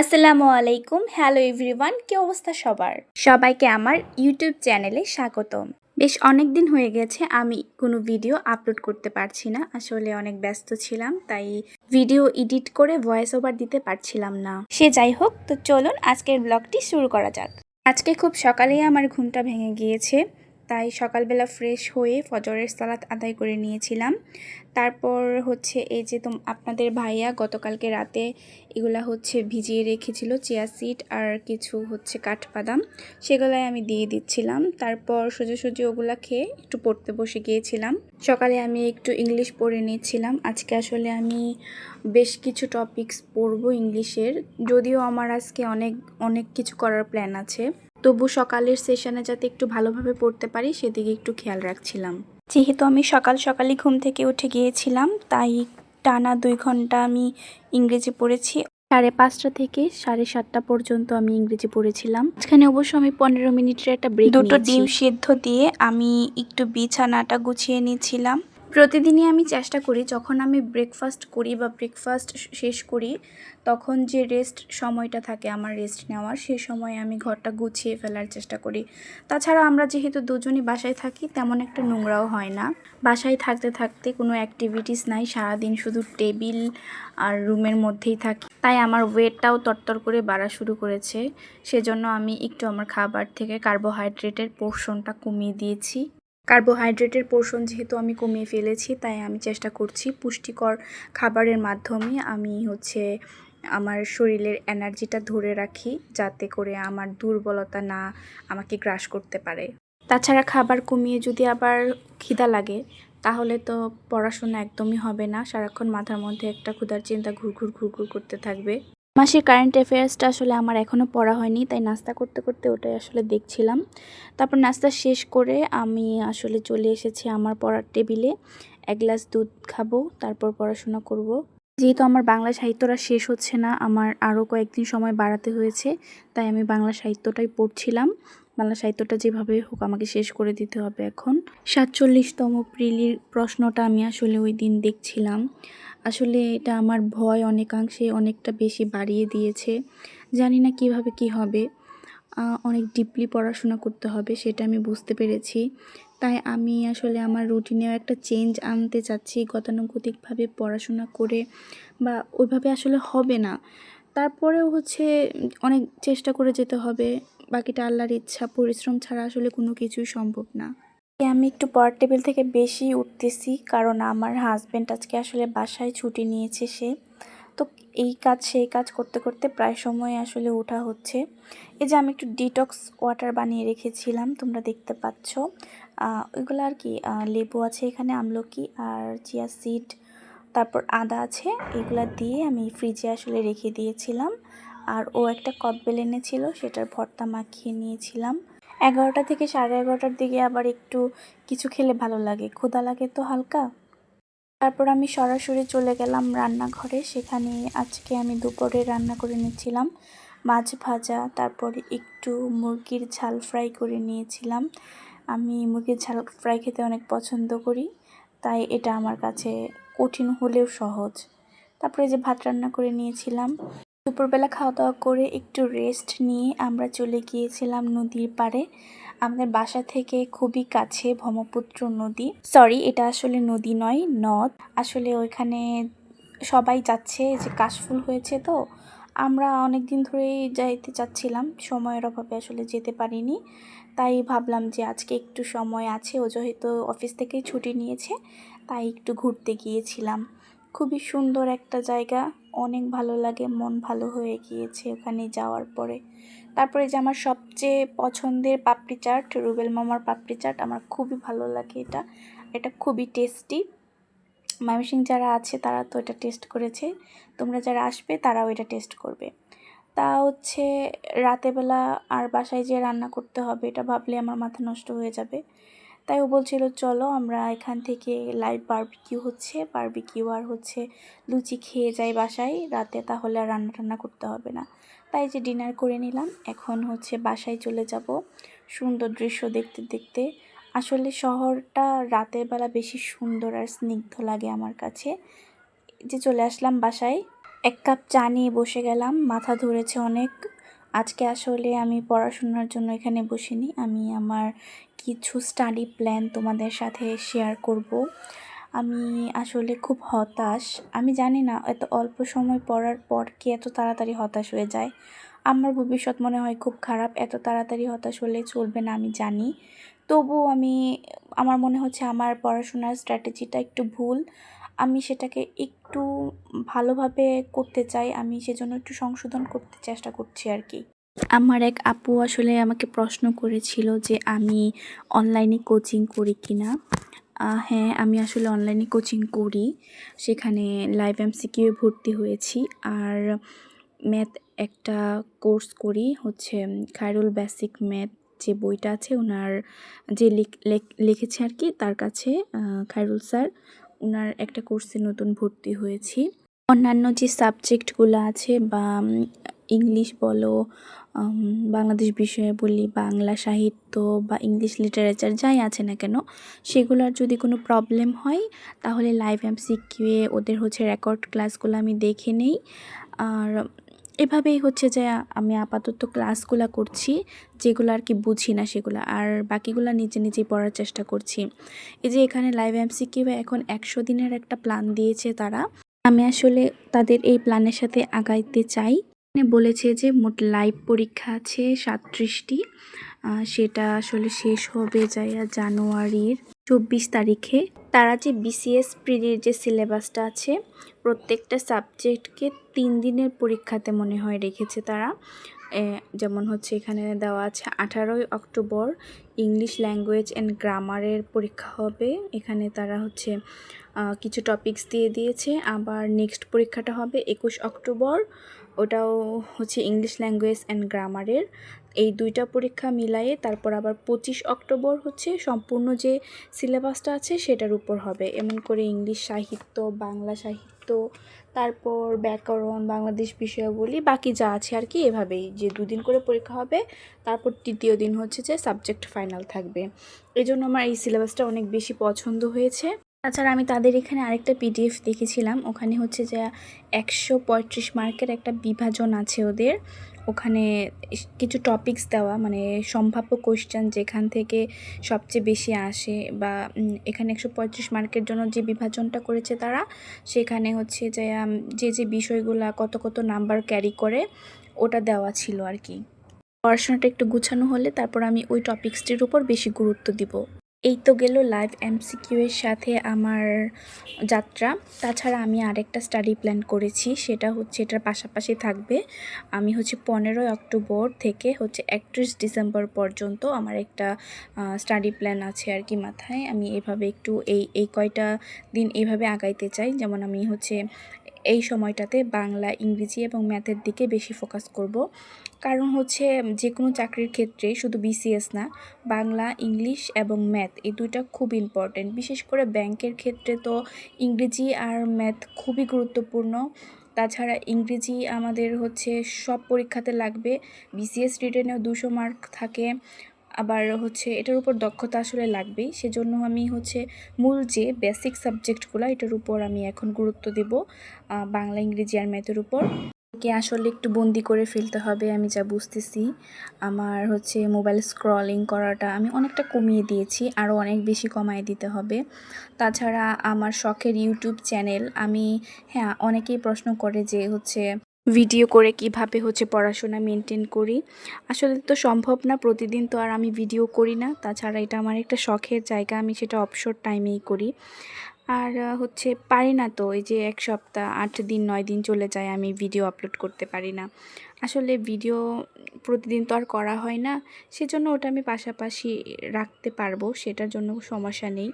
আসসালামু আলাইকুম, hello everyone, কি অবস্থা সবার? সবাইকে আমার ইউটিউব চ্যানেলে স্বাগতম। বেশ অনেক দিন হয়ে গেছে, আমি কোনো ভিডিও আপলোড করতে পারছি না, আসলে অনেক ব্যস্ত ছিলাম, তাই ভিডিও এডিট করে ভয়েস ওভার দিতে পারছিলাম না। সে যাই হোক, তো চলুন আজকের ব্লগটি শুরু করা যাক। আজকে খুব সকালেই আমার ঘুমটা ভেঙে গিয়েছে। তাই সকালবেলা ফ্রেশ হয়ে ফজরের সালাত আদায় করে নিয়েছিলাম। তারপর হচ্ছে এই যে তোম আপনাদের ভাইয়া গতকালকে রাতে এগুলা হচ্ছে ভিজিয়ে রেখেছিল, চিয়া সিড আর কিছু হচ্ছে কাঠবাদাম, সেগুলাই আমি দিয়ে দিচ্ছিলাম। তারপর সোজা সোজাসুজি ওগুলা খেয়ে একটু পড়তে বসে গিয়েছিলাম। সকালে আমি একটু ইংলিশ পড়ে নিয়েছিলাম আজকে আসলে আমি বেশ কিছু টপিকস পড়ব ইংলিশের, যদিও আমার আজকে অনেক অনেক কিছু করার প্ল্যান আছে। তবু সকালের সেশনে যাতে একটু ভালোভাবে পড়তে পারি সেদিকে একটু খেয়াল রাখছিলাম। যেহেতু আমি সকাল সকালই ঘুম থেকে উঠে গিয়েছিলাম তাই টানা দুই ঘণ্টা আমি ইংরেজি পড়েছি। সাড়ে পাঁচটা থেকে সাড়ে সাতটা পর্যন্ত আমি ইংরেজি পড়েছিলাম। এখানে অবশ্য আমি পনেরো মিনিটের একটা ব্রেক দুটো ডিম সিদ্ধ দিয়ে আমি একটু বিছানাটা গুছিয়ে নিয়েছিলাম। প্রতিদিনই আমি চেষ্টা করি, যখন আমি ব্রেকফাস্ট করি বা ব্রেকফাস্ট শেষ করি, তখন যে রেস্ট সময়টা থাকে আমার রেস্ট নেওয়ার সেই সময় আমি ঘরটা গুছিয়ে ফেলার চেষ্টা করি। তাছাড়া আমরা যেহেতু দুজনই বাসায় থাকি, তেমন একটা নোংরাও হয় না। বাসায় থাকতে থাকতে কোনো অ্যাক্টিভিটিস নাই, সারাদিন শুধু টেবিল আর রুমের মধ্যেই থাকি। তাই আমার ওয়েটটাও তরতর করে বাড়া শুরু করেছে। সেজন্য আমি একটু আমার খাবার থেকে কার্বোহাইড্রেটের পোর্শনটা কমিয়ে দিয়েছি। কার্বোহাইড্রেটের পোর্শন যেহেতু আমি কমিয়ে ফেলেছি, তাই আমি চেষ্টা করছি পুষ্টিকর খাবারের মাধ্যমে আমি হচ্ছে আমার শরীরের এনার্জিটা ধরে রাখি যাতে করে আমার দুর্বলতা না আমাকে গ্রাস করতে পারে। তাছাড়া খাবার কমিয়ে যদি আবার খিদা লাগে, তাহলে তো পড়াশোনা একদমই হবে না, সারাক্ষণ মাথার মধ্যে একটা ক্ষুধার চিন্তা ঘুরঘুর ঘুরঘুর করতে থাকবে। মাসের কারেন্ট অ্যাফেয়ার্সটা আসলে আমার এখনও পড়া হয়নি, তাই নাস্তা করতে করতে ওটাই আসলে দেখছিলাম। তারপর নাস্তা শেষ করে আমি আসলে চলে এসেছি আমার পড়ার টেবিলে। এক গ্লাস দুধ খাব, তারপর পড়াশোনা করব। যেহেতু আমার বাংলা সাহিত্যটা শেষ হচ্ছে না, আমার আরও কয়েকদিন সময় বাড়াতে হয়েছে, তাই আমি বাংলা সাহিত্যটাই পড়ছিলাম। বাংলা সাহিত্যটা যেভাবে হোক আমাকে শেষ করে দিতে হবে এখন। সাতচল্লিশতম প্রিলির প্রশ্নটা আমি আসলে ওই দিন দেখছিলাম। আসলে এটা আমার ভয় অনেকাংশে অনেকটা বেশি বাড়িয়ে দিয়েছে। জানি না কীভাবে কি হবে। অনেক ডিপলি পড়াশোনা করতে হবে, সেটা আমি বুঝতে পেরেছি। তাই আমি আসলে আমার রুটিনেও একটা চেঞ্জ আনতে চাচ্ছি, গতানুগতিকভাবে পড়াশোনা করে, বা ওইভাবে আসলে হবে না। তারপরেও হচ্ছে অনেক চেষ্টা করে যেতে হবে, বাকিটা আল্লাহর ইচ্ছা, পরিশ্রম ছাড়া আসলে কোনো কিছুই সম্ভব না। আমি একটু পড়ার টেবিল থেকে বেশি উঠতেছি, কারণ আমার হাজব্যান্ড আজকে আসলে বাসায় ছুটি নিয়েছে সে। তো এই কাজ, সেই কাজ করতে করতে প্রায় সময় আসলে ওঠা হচ্ছে। এই যে আমি একটু ডিটক্স ওয়াটার বানিয়ে রেখেছিলাম, তোমরা দেখতে পাচ্ছ। ওইগুলো আর কি লেবু আছে এখানে, আমলকি আর চিয়া সিড তারপর আদা আছে, এগুলা দিয়ে আমি ফ্রিজে আসলে রেখে দিয়েছিলাম। আর ও একটা কদবেল এনেছিল, সেটার ভর্তা মাখিয়ে নিয়েছিলাম। এগারোটা থেকে সাড়ে এগারোটার দিকে আবার একটু কিছু খেলে ভালো লাগে। ক্ষুধা লাগে তো হালকা। তারপর আমি সরাসরি চলে গেলাম রান্নাঘরে। সেখানে আজকে আমি দুপুরে রান্না করে নিয়েছিলাম মাছ ভাজা, তারপর একটু মুরগির ঝাল ফ্রাই করে নিয়েছিলাম। আমি মুরগির ঝাল ফ্রাই খেতে অনেক পছন্দ করি, তাই এটা আমার কাছে কঠিন হলেও সহজ। তারপরে যে ভাত রান্না করে নিয়েছিলাম দুপুরবেলা খাওয়া দাওয়া করে একটু রেস্ট নিয়ে আমরা চলে গিয়েছিলাম নদীর পাড়ে। আমাদের বাসা থেকে খুবই কাছে ব্রহ্মপুত্র নদী। সরি এটা আসলে নদী নয়, নদ। আসলে ওইখানে সবাই যাচ্ছে যে কাশফুল হয়েছে তো। আমরা অনেক দিন ধরেই যাইতে চাচ্ছিলাম, সময়ের অভাবে আসলে যেতে পারিনি। তাই ভাবলাম যে আজকে একটু সময় আছে, ও যেহেতু অফিস থেকেই ছুটি নিয়েছে, তাই একটু ঘুরতে গিয়েছিলাম। খুবই সুন্দর একটা জায়গা। অনেক ভালো লাগে, মন ভালো হয়ে গিয়েছে ওখানে যাওয়ার পরে। তারপরে যে আমার সবচেয়ে পছন্দের পাপড়ি চাট, রুবেল মামার পাপড়ি চাট, আমার খুবই ভালো লাগে এটা। এটা খুবই টেস্টি। ময়মনসিং যারা আছে, তারা তো এটা টেস্ট করেছে। তোমরা যারা আসবে, তারাও এটা টেস্ট করবে। তা হচ্ছে রাতেবেলা আর বাসায় যে রান্না করতে হবে, এটা ভাবলে আমার মাথা নষ্ট হয়ে যাবে। তাই ও বলছিল, চলো আমরা এখান থেকে লাইভ বারবিকিউ হচ্ছে বারবিকিউ আর হচ্ছে লুচি খেয়ে যাই বাসায়, রাতে তাহলে আর রান্না টান্না করতে হবে না। তাই যে ডিনার করে নিলাম, এখন হচ্ছে বাসায় চলে যাব। সুন্দর দৃশ্য দেখতে দেখতে, আসলে শহরটা রাতের বেলা বেশি সুন্দর আর স্নিগ্ধ লাগে আমার কাছে। যে চলে আসলাম বাসায়, এক কাপ চা নিয়ে বসে গেলাম, মাথা ধরেছে অনেক। আজকে আসলে আমি পড়াশোনার জন্য এখানে বসিনি। আমি আমার কিছু স্টাডি প্ল্যান তোমাদের সাথে শেয়ার করব। আমি আসলে খুব হতাশ। আমি জানি না, এত অল্প সময় পড়ার পর কি এত তাড়াতাড়ি হতাশ হয়ে যায়? আমার ভবিষ্যৎ মনে হয় খুব খারাপ। এত তাড়াতাড়ি হতাশ হলে চলবে না, আমি জানি। তবুও আমি, আমার মনে হচ্ছে আমার পড়াশোনার স্ট্র্যাটেজিটা একটু ভুল। আমি সেটাকে একটু ভালোভাবে করতে চাই, আমি সেজন্য একটু সংশোধন করতে চেষ্টা করছি আর কি। আমার এক আপু আসলে আমাকে প্রশ্ন করেছিল যে, আমি অনলাইনে কোচিং করি কি না? হ্যাঁ আমি আসলে অনলাইনে কোচিং করি। সেখানে লাইভ এমসিকিউ ভর্তি হয়েছি। আর ম্যাথ একটা কোর্স করি, হচ্ছে খায়রুল বেসিক ম্যাথ যে বইটা আছে, ওনার যে লেখ- লিখেছে আর কি, তার কাছে খায়রুল স্যার ওনার একটা কোর্সে নতুন ভর্তি হয়েছি। অন্যান্য যে সাবজেক্টগুলো আছে বা ইংলিশ বলো বাংলাদেশ বিষয়ে বলি, বাংলা সাহিত্য বা ইংলিশ লিটারেচার যাই আছে না কেন, সেগুলোর যদি কোনো প্রবলেম হয়, তাহলে লাইভ এমসিকিউয়ে ওদের হচ্ছে রেকর্ড ক্লাসগুলো আমি দেখে নেই। আর এভাবেই হচ্ছে যে আমি আপাতত ক্লাসগুলো করছি, যেগুলো আর কি বুঝি না সেগুলো। আর বাকিগুলো নিজে নিজেই পড়ার চেষ্টা করছি। এই যে এখানে লাইভ এমসিকিউ এখন একশো দিনের একটা প্ল্যান দিয়েছে তারা। আমি আসলে তাদের এই প্ল্যানের সাথে আগাইতে চাই। বলেছে যে মোট লাইভ পরীক্ষা আছে সাতত্রিশটি। সেটা আসলে শেষ হবে যায় জানুয়ারির চব্বিশ তারিখে। তারা যে বিসিএস প্রিলির যে সিলেবাসটা আছে, প্রত্যেকটা সাবজেক্টকে তিন দিনের পরীক্ষাতে মনে হয় রেখেছে তারা। যেমন হচ্ছে এখানে দেওয়া আছে, আঠারোই অক্টোবর ইংলিশ ল্যাঙ্গুয়েজ অ্যান্ড গ্রামারের পরীক্ষা হবে। এখানে তারা হচ্ছে কিছু টপিকস দিয়ে দিয়েছে। আবার নেক্সট পরীক্ষাটা হবে একুশ অক্টোবর। ওটাও হচ্ছে ইংলিশ ল্যাঙ্গুয়েজ অ্যান্ড গ্রামারের এই দুইটা পরীক্ষা মিলায়ে তারপর আবার পঁচিশ অক্টোবর হচ্ছে সম্পূর্ণ যে সিলেবাসটা আছে সেটার উপর হবে। এমন করে ইংলিশ সাহিত্য, বাংলা সাহিত্য, তারপর ব্যাকরণ, বাংলাদেশ বিষয়াবলী, বাকি যা আছে আর কি এভাবেই। যে দুদিন করে পরীক্ষা হবে, তারপর তৃতীয় দিন হচ্ছে যে সাবজেক্ট ফাইনাল থাকবে। এই জন্য আমার এই সিলেবাসটা অনেক বেশি পছন্দ হয়েছে। তাছাড়া আমি তাদের এখানে আরেকটা পিডিএফ দেখেছিলাম। ওখানে হচ্ছে যে একশো পঁয়ত্রিশ মার্কের একটা বিভাজন আছে ওদের। ওখানে কিছু টপিকস দেওয়া মানে সম্ভাব্য কোশ্চেন যেখান থেকে সবচেয়ে বেশি আসে বা এখানে একশো পঁয়ত্রিশ মার্কের জন্য যে বিভাজনটা করেছে তারা, সেখানে হচ্ছে যে যে যে বিষয়গুলা কত কত নাম্বার ক্যারি করে, ওটা দেওয়া ছিল আর কি। পড়াশোনাটা একটু গুছানো হলে তারপর আমি ওই টপিক্সটির উপর বেশি গুরুত্ব দিব। এই তো গেল লাইভ এমসিকিউ এর সাথে আমার যাত্রা। তাছাড়া আমি আরেকটা স্টাডি প্ল্যান করেছি, সেটা হচ্ছে এটার পাশাপাশি থাকবে। আমি হচ্ছে পনেরোই অক্টোবর থেকে হচ্ছে একত্রিশ ডিসেম্বর পর্যন্ত আমার একটা স্টাডি প্ল্যান আছে আর কি মাথায়। আমি এভাবে একটু এই এই কয়টা দিন এইভাবে আগাইতে চাই। যেমন আমি হচ্ছে এই সময়টাতে বাংলা, ইংরেজি এবং ম্যাথের দিকে বেশি ফোকাস করব। কারণ হচ্ছে যে কোনো চাকরির ক্ষেত্রে শুধু বিসিএস না, বাংলা, ইংলিশ এবং ম্যাথ এই দুইটা খুব ইম্পর্টেন্ট বিশেষ করে ব্যাংকের ক্ষেত্রে তো ইংরেজি আর ম্যাথ খুবই গুরুত্বপূর্ণ। তাছাড়া ইংরেজি আমাদের হচ্ছে সব পরীক্ষাতে লাগবে। বিসিএস রিটেনেও দুশো মার্ক থাকে। আবার হচ্ছে এটার উপর দক্ষতা আসলে লাগবেই। সেজন্য আমি হচ্ছে মূল যে বেসিক সাবজেক্টগুলো এটার উপর আমি এখন গুরুত্ব দেব বাংলা, ইংরেজি আর ম্যাথের উপর। কে আসলে একটু বন্দি করে ফেলতে হবে, আমি যা বুঝতেছি। আমার হচ্ছে মোবাইল স্ক্রলিং করাটা আমি অনেকটা কমিয়ে দিয়েছি, আরও অনেক বেশি কমায় দিতে হবে। তাছাড়া আমার শখের ইউটিউব চ্যানেল, আমি হ্যাঁ অনেকেই প্রশ্ন করে যে হচ্ছে ভিডিও করে কীভাবে হচ্ছে পড়াশোনা মেনটেন করি। আসলে তো সম্ভব না, প্রতিদিন তো আর আমি ভিডিও করি না। তাছাড়া এটা আমার একটা শখের জায়গা, আমি সেটা অবসর টাইমেই করি। আর হচ্ছে পারি না তো, এই যে এক সপ্তাহ, আট দিন, নয় দিন চলে যায়, আমি ভিডিও আপলোড করতে পারি না। আসলে ভিডিও প্রতিদিন তো আর করা হয় না, সেজন্য ওটা আমি পাশাপাশি রাখতে পারব, সেটার জন্য সমস্যা নেই।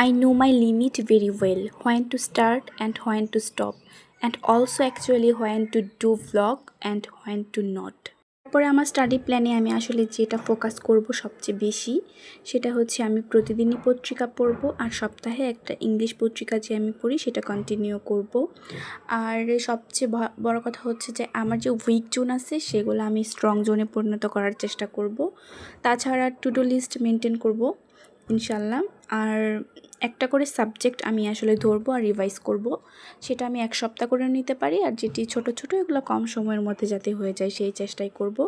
I know my limit very well when to start and when to stop and also actually when to do vlog and when to not তারপরে আমার স্টাডি প্ল্যানে আমি আসলে যেটা ফোকাস করব সবচেয়ে বেশি, সেটা হচ্ছে আমি প্রতিদিনই পত্রিকা পড়ব আর সপ্তাহে একটা ইংলিশ পত্রিকা যে আমি পড়ি সেটা কন্টিনিউ করব। আর সবচেয়ে বড় কথা হচ্ছে যে আমার যে উইক জোন আছে সেগুলো আমি স্ট্রং জোনে পরিণত করার চেষ্টা করব। তাছাড়া টু ডু লিস্ট মেনটেন করব, ইনশাল্লাহ। আর একটা করে সাবজেক্ট আমি আসলে ধরবো আর রিভাইজ করব। সেটা আমি এক সপ্তাহ করে নিতে পারি আর যেটি ছোট ছোট, এগুলো কম সময়ের মধ্যে যাতে হয়ে যায় সেই চেষ্টাই করব।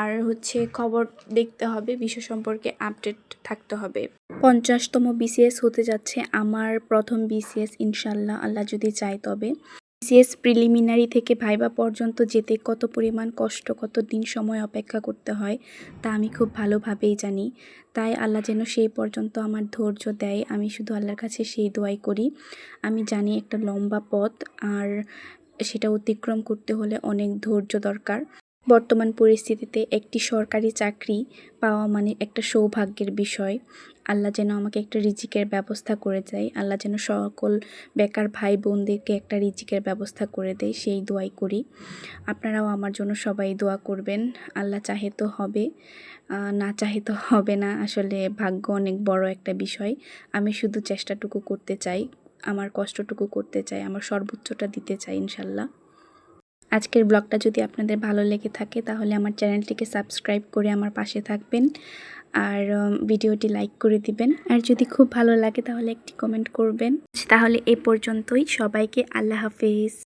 আর হচ্ছে খবর দেখতে হবে বিশ্ব সম্পর্কে আপডেট থাকতে হবে। পঞ্চাশতম বিসিএস হতে যাচ্ছে আমার প্রথম বিসিএস ইনশাল্লাহ আল্লাহ যদি চায় তবে। বিসিএস প্রিলিমিনারি থেকে ভাইবা পর্যন্ত যেতে কত পরিমাণ কষ্ট, কত দিন সময় অপেক্ষা করতে হয়, তা আমি খুব ভালোভাবেই জানি। তাই আল্লাহ যেন সেই পর্যন্ত আমার ধৈর্য দেয়, আমি শুধু আল্লাহর কাছে সেই দোয়াই করি। আমি জানি একটা লম্বা পথ, আর সেটা অতিক্রম করতে হলে অনেক ধৈর্য দরকার। বর্তমান পরিস্থিতিতে একটি সরকারি চাকরি পাওয়া মানে একটা সৌভাগ্যের বিষয়। আল্লাহ যেন আমাকে একটা রিজিকের ব্যবস্থা করে দেয়। আল্লাহ যেন সকল বেকার ভাই বোনদেরকে একটা রিজিকের ব্যবস্থা করে দেয়, সেই দোয়াই করি। আপনারাও আমার জন্য সবাই দোয়া করবেন। আল্লাহ চাহে তো হবে না চাহে তো হবে না। আসলে ভাগ্য অনেক বড় একটা বিষয়। আমি শুধু চেষ্টাটুকু করতে চাই, আমার কষ্টটুকু করতে চাই, আমার সর্বোচ্চটা দিতে চাই ইনশাল্লাহ। আজকের ব্লগটা যদি আপনাদের ভালো লেগে থাকে, তাহলে আমার চ্যানেলটিকে সাবস্ক্রাইব করে আমার পাশে থাকবেন। আর ভিডিওটি লাইক করে দিবেন। আর যদি খুব ভালো লাগে, তাহলে একটি কমেন্ট করবেন। তাহলে এ পর্যন্তই। সবাইকে আল্লাহ হাফেজ।